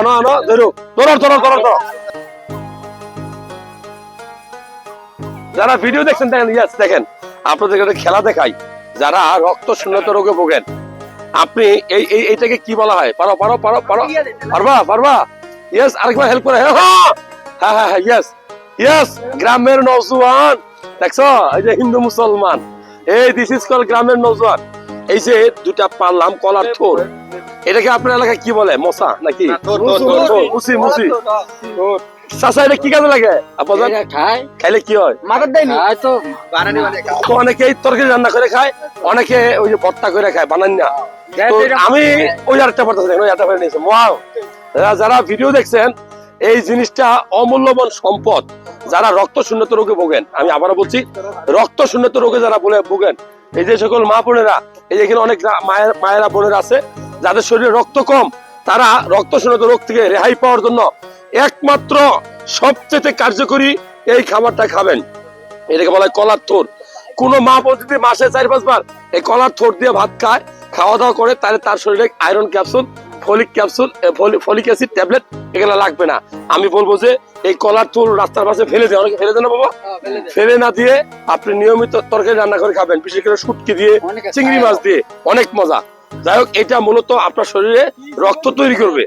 আনো আনো, ধরো। ধরো ধরো ধরো ধরো। যারা ভিডিও দেখছেন, দেখেন ইয়াস দেখেন। আপনাদের খেলা দেখাই। যারা রক্ত শূন্যতা রোগে ভোগেন, আপনি এই এই, এইটাকে কি বলা হয়? পারো পারো পারো পারো। পারবা পারবা? ইয়েস আরেকবার হেল্প করে হ্যাঁ হ্যাঁ। হ্যাঁ হ্যাঁ ইয়েস ইয়েস গ্রামের নৌজওয়ান দেখছ? এই যে হিন্দু মুসলমান। এই দিস ইজ কল গ্রামের নৌজওয়ান এই যে দুটা পারলাম কলার থোর। এটাকে আপনার এলাকায় কি বলে? মশা নাকি? মুসি মুসি এটা কি কাজে লাগে? খাইলে কি হয়? মাথার তো তো অনেকেই তরকারি রান্না করে খায় অনেকে ওই যে ভর্তা করে খায় বানান না। আমি ওই আরেকটা ভর্তা আরেকটা নিয়েছি। ওয়াও! যারা- ভিডিও দেখছেন এই জিনিসটা অমূল্যবান সম্পদ। যারা রক্ত শূন্যত রোগে ভোগেন আমি আবারও বলছি রক্ত শূন্যত রোগে যারা বলে ভোগেন এই যে সকল মা বোনেরা এই যে এখানে অনেক মায়ের মায়েরা বোনেরা আছে যাদের শরীরে রক্ত কম তারা রক্ত শূন্যত রোগ থেকে রেহাই পাওয়ার জন্য একমাত্র সবচেয়ে কার্যকরী এই খাবারটা খাবেন। এটাকে বলা হয় কলার থোর। কোনো মা যদি মাসে চার পাঁচবার এই কলার থোর দিয়ে ভাত খায় খাওয়া দাওয়া করে তাহলে তার শরীরে iron capsule folic capsule folic acid tablet এগুলো লাগবে না। আমি বলব যে এই কলার থোর রাস্তার পাশে ফেলে দেয় অনেকে ফেলে দেন না বাবা? ফেলে না দিয়ে আপনি নিয়মিত তরকারি রান্না করে খাবেন। বিশেষ করে শুটকি দিয়ে চিংড়ি মাছ দিয়ে অনেক মজা। যাই হোক এটা মূলত আপনার শরীরে রক্ত তৈরি করবে।